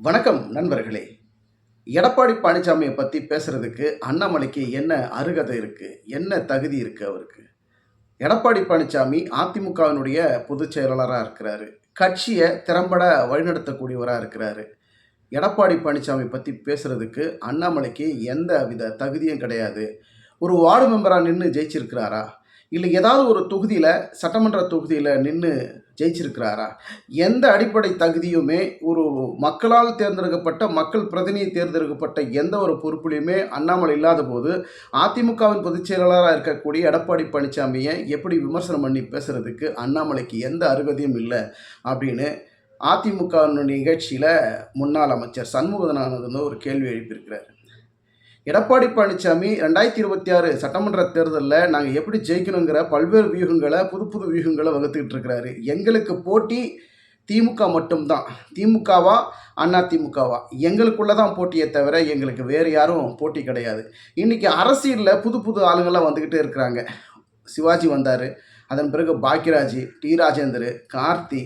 வணக்கம் நண்பர்களே. எடப்பாடி பழனிசாமியை பற்றி பேசுகிறதுக்கு அண்ணாமலைக்கு என்ன அருகதை இருக்குது என்ன தகுதி இருக்குது அவருக்கு? எடப்பாடி பழனிசாமி அதிமுகவினுடைய பொதுச் செயலாளராக இருக்கிறாரு. கட்சியை திறம்பட வழிநடத்தக்கூடியவராக இருக்கிறாரு. எடப்பாடி பழனிசாமி பற்றி பேசுகிறதுக்கு அண்ணாமலைக்கு எந்த வித தகுதியும் கிடையாது. ஒரு வார்டு மெம்பராக நின்று ஜெயிச்சிருக்கிறாரா? இல்லை ஏதாவது ஒரு தொகுதியில் சட்டமன்ற தொகுதியில் நின்று ஜெயிச்சிருக்கிறாரா? எந்த அடிப்படை தகுதியுமே ஒரு மக்களால் தேர்ந்தெடுக்கப்பட்ட மக்கள் பிரதிநிதி தேர்ந்தெடுக்கப்பட்ட எந்த ஒரு பொறுப்புலையுமே அண்ணாமலை இல்லாத போது அதிமுகவின் பொதுச் செயலாளராக இருக்கக்கூடிய எடப்பாடி பழனிசாமியை எப்படி விமர்சனம் பண்ணி பேசுறதுக்கு அண்ணாமலைக்கு எந்த அருகதையும் இல்லை அப்படின்னு அதிமுக நிகழ்ச்சியில் முன்னாள் அமைச்சர் சண்முகதனானது ஒரு கேள்வி எழுப்பியிருக்கிறார். எடப்பாடி பழனிசாமி ரெண்டாயிரத்தி இருபத்தி ஆறு சட்டமன்ற தேர்தலில் நாங்கள் எப்படி ஜெயிக்கணுங்கிற பல்வேறு வியூகங்களை புது புது வியூகங்களை வகுத்துக்கிட்டு இருக்கிறாரு. எங்களுக்கு போட்டி திமுக மட்டும்தான். திமுகவா அண்ணா திமுகவா? எங்களுக்குள்ளே தான் போட்டியை தவிர எங்களுக்கு வேறு யாரும் போட்டி கிடையாது. இன்றைக்கி அரசியலில் புது புது ஆளுங்கள்லாம் வந்துக்கிட்டே இருக்கிறாங்க. சிவாஜி வந்தார் அதன் பிறகு பாக்யராஜ் டி ராஜேந்தர் கார்த்தி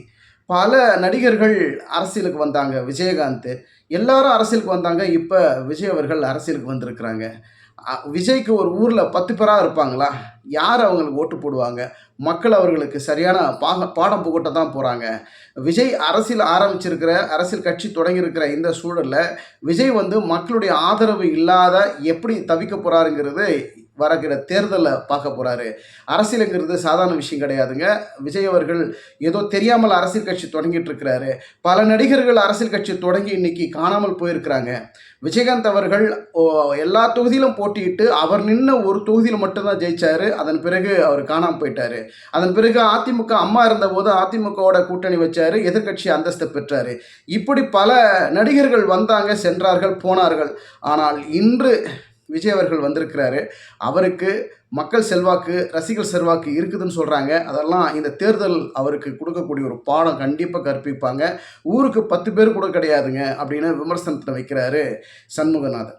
பல நடிகர்கள் அரசியலுக்கு வந்தாங்க. விஜயகாந்த் எல்லாரும் அரசியலுக்கு வந்தாங்க. இப்போ விஜய் அவர்கள் அரசியலுக்கு வந்திருக்கிறாங்க. விஜய்க்கு ஒரு ஊரில் பத்து பேராக இருப்பாங்களா? யார் அவங்களுக்கு ஓட்டு போடுவாங்க? மக்கள் அவர்களுக்கு சரியான பாக பாடம் புகட்ட தான் போகிறாங்க விஜய் அரசியல் ஆரம்பிச்சிருக்கிற அரசியல் கட்சி தொடங்கியிருக்கிற இந்த சூழலில் விஜய் வந்து மக்களுடைய ஆதரவு இல்லாத எப்படி தவிக்க போகிறாருங்கிறது வரக்கிற தேர்தலில் பார்க்க போகிறாரு அரசியலுங்கிறது சாதாரண விஷயம் கிடையாதுங்க. விஜய் அவர்கள் ஏதோ தெரியாமல் அரசியல் கட்சி தொடங்கிட்டு இருக்கிறாரு. பல நடிகர்கள் அரசியல் கட்சி தொடங்கி இன்னைக்கு காணாமல் போயிருக்கிறாங்க. விஜயகாந்த் அவர்கள் ஓ, எல்லா தொகுதியிலும் போட்டியிட்டு அவர் நின்ன ஒரு தொகுதியில் மட்டும்தான் ஜெயிச்சாரு. அதன் பிறகு அவர் காணாமல் போயிட்டாரு. அதன் பிறகு அதிமுக அம்மா இருந்தபோது அதிமுகவோட கூட்டணி வச்சாரு. எதிர்கட்சி அந்தஸ்தை பெற்றாரு. இப்படி பல நடிகர்கள் வந்தாங்க சென்றார்கள் போனார்கள். ஆனால் இன்று விஜய் அவர்கள் வந்திருக்கிறாரு. அவருக்கு மக்கள் செல்வாக்கு ரசிகர் செல்வாக்கு இருக்குதுன்னு சொல்கிறாங்க அதெல்லாம் இந்த தேர்தல் அவருக்கு கொடுக்கக்கூடிய ஒரு பாடம் கண்டிப்பாக கற்பிப்பாங்க. ஊருக்கு பத்து பேர் கூட கிடையாதுங்க அப்படின்னு விமர்சனத்தில் வைக்கிறாரு சண்முகநாதன்.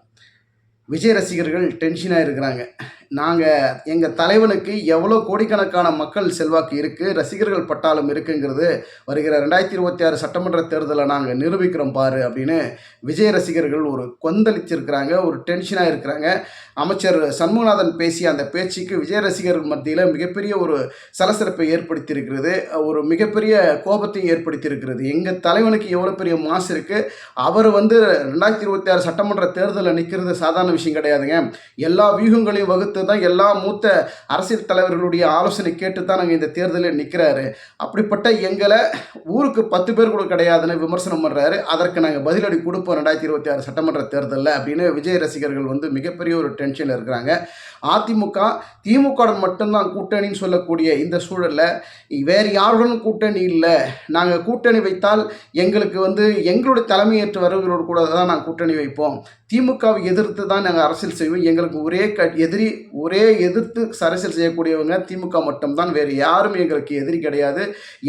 விஜய் ரசிகர்கள் டென்ஷனாக இருக்கிறாங்க. நாங்கள் எங்கள் தலைவனுக்கு எவ்வளோ கோடிக்கணக்கான மக்கள் செல்வாக்கு இருக்குது ரசிகர்கள் பட்டாலும் இருக்குங்கிறது வருகிற ரெண்டாயிரத்தி இருபத்தி ஆறு சட்டமன்ற தேர்தலை நாங்கள் நிரூபிக்கிறோம் பாரு அப்படின்னு விஜய் ரசிகர்கள் ஒரு கொந்தளிச்சிருக்கிறாங்க ஒரு டென்ஷனாக இருக்கிறாங்க. அமைச்சர் சண்முகநாதன் பேசிய அந்த பேச்சுக்கு விஜய் ரசிகர்கள் மத்தியில் மிகப்பெரிய ஒரு சலசலப்பை ஏற்படுத்தியிருக்கிறது ஒரு மிகப்பெரிய கோபத்தையும் ஏற்படுத்தியிருக்கிறது. எங்கள் தலைவனுக்கு எவ்வளோ பெரிய மாசு இருக்குது அவர் வந்து ரெண்டாயிரத்தி இருபத்தி ஆறு சட்டமன்ற தேர்தலில் நிற்கிறது சாதாரண விஷயம் கிடையாதுங்க. எல்லா வியூகங்களையும் வகுத்து தான் எல்லா மூத்த அரசியல் தலைவர்களுடைய ஆலோசனை கேட்டு தான் நாங்கள் இந்த தேர்தலில் நிற்கிறாரு அப்படிப்பட்ட எங்களை ஊருக்கு பத்து பேர் கூட கிடையாதுன்னு விமர்சனம் பண்ணுறாரு அதற்கு நாங்கள் பதிலடி கொடுப்போம் ரெண்டாயிரத்தி இருபத்தி ஆறு சட்டமன்ற தேர்தலில் அப்படின்னு விஜய் ரசிகர்கள் வந்து மிகப்பெரிய ஒரு டென்ஷனில் இருக்கிறாங்க. அதிமுக திமுகவுடன் மட்டும்தான் கூட்டணின்னு சொல்லக்கூடிய இந்த சூழலில் வேறு யாருடனும் கூட்டணி இல்லை. நாங்கள் கூட்டணி வைத்தால் எங்களுக்கு வந்து எங்களுடைய தலைமையேற்று வருவர்களோடு கூட தான் நாங்கள் கூட்டணி வைப்போம். திமுகவை எதிர்த்து தான் நாங்கள் அரசியல் செய்வோம். எங்களுக்கு ஒரே க எதிரி ஒரே எதிர்த்து அரசியல் செய்யக்கூடியவங்க திமுக மட்டும்தான். வேறு யாரும் எங்களுக்கு எதிரி கிடையாது.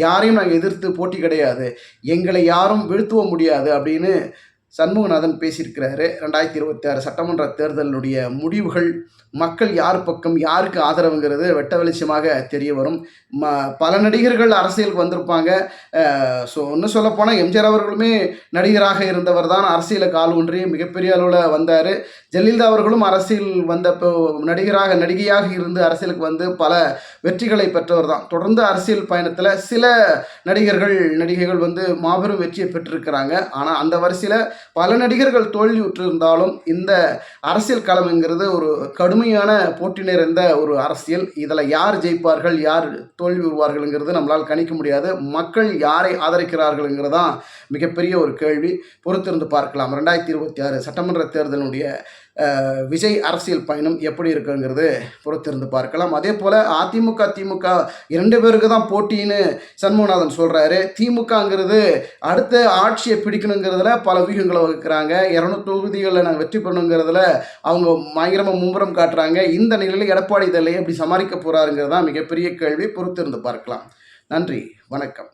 யாரையும் நாங்கள் எதிர்த்து போட்டி கிடையாது. எங்களை யாரும் வீழ்த்துவ முடியாது அப்படின்னு சண்முகநாதன் பேசியிருக்கிறாரு. ரெண்டாயிரத்தி இருபத்தி ஆறு சட்டமன்ற தேர்தலினுடைய முடிவுகள் மக்கள் யார் பக்கம் யாருக்கு ஆதரவுங்கிறது வெட்ட வெளிச்சமாக தெரிய வரும். ம பல நடிகர்கள் அரசியலுக்கு வந்திருப்பாங்க. ஸோ இன்னும் சொல்லப்போனால் எம்ஜிஆர் அவர்களுமே நடிகராக இருந்தவர் தான். அரசியலுக்கு ஆள் ஒன்றி மிகப்பெரிய அளவில் வந்தார். ஜெயலலிதா அவர்களும் அரசியல் வந்தப்போ நடிகராக நடிகையாக இருந்து அரசியலுக்கு வந்து பல வெற்றிகளை பெற்றவர் தான் தொடர்ந்து அரசியல் பயணத்தில் சில நடிகர்கள் நடிகைகள் வந்து மாபெரும் வெற்றியை பெற்றிருக்கிறாங்க. ஆனால் அந்த வரிசையில் பல நடிகர்கள் தோல்வியுற்றிருந்தாலும் இந்த அரசியல் களம்ங்கிறது ஒரு கடுமையான போட்டி நிறைந்த ஒரு அரசியல். இதில் யார் ஜெயிப்பார்கள் யார் தோல்வி உருவார்கள்ங்கிறது நம்மளால் கணிக்க முடியாது. மக்கள் யாரை ஆதரிக்கிறார்கள்ங்கிறது தான் மிகப்பெரிய ஒரு கேள்வி. பொறுத்திருந்து பார்க்கலாம். ரெண்டாயிரத்தி இருபத்தி ஆறு சட்டமன்ற தேர்தலினுடைய விஜய் அரசியல் பயணம் எப்படி இருக்குங்கிறது பொறுத்திருந்து பார்க்கலாம். அதே போல் அதிமுக திமுக இரண்டு பேருக்கு தான் போட்டின்னு சண்முகநாதன் சொல்கிறாரு திமுகங்கிறது அடுத்த ஆட்சியை பிடிக்கணுங்கிறதுல பல வியூகங்களை வகுக்கிறாங்க. இரநூறு தொகுதிகளில் நாங்கள் வெற்றி பெறணுங்கிறதுல அவங்க பயங்கரமாக மும்புறம் காட்டுறாங்க. இந்த நிலையில் எடப்பாடி இதழை எப்படி சமாளிக்க போகிறாருங்கிறது தான் மிகப்பெரிய கேள்வி. பொறுத்திருந்து பார்க்கலாம். நன்றி வணக்கம்.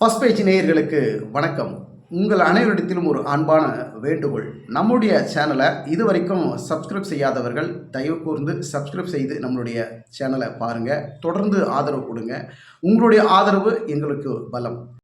ஃபஸ்ட் பேஜ் நேயர்களுக்கு வணக்கம். உங்கள் அனைவரிடத்திலும் ஒரு அன்பான வேண்டுகோள். நம்முடைய சேனலை இதுவரைக்கும் சப்ஸ்கிரைப் செய்யாதவர்கள் தயவு கூர்ந்து சப்ஸ்கிரைப் செய்து நம்மளுடைய சேனலை பாருங்கள் தொடர்ந்து ஆதரவு கொடுங்க. உங்களுடைய ஆதரவு எங்களுக்கு பலம்.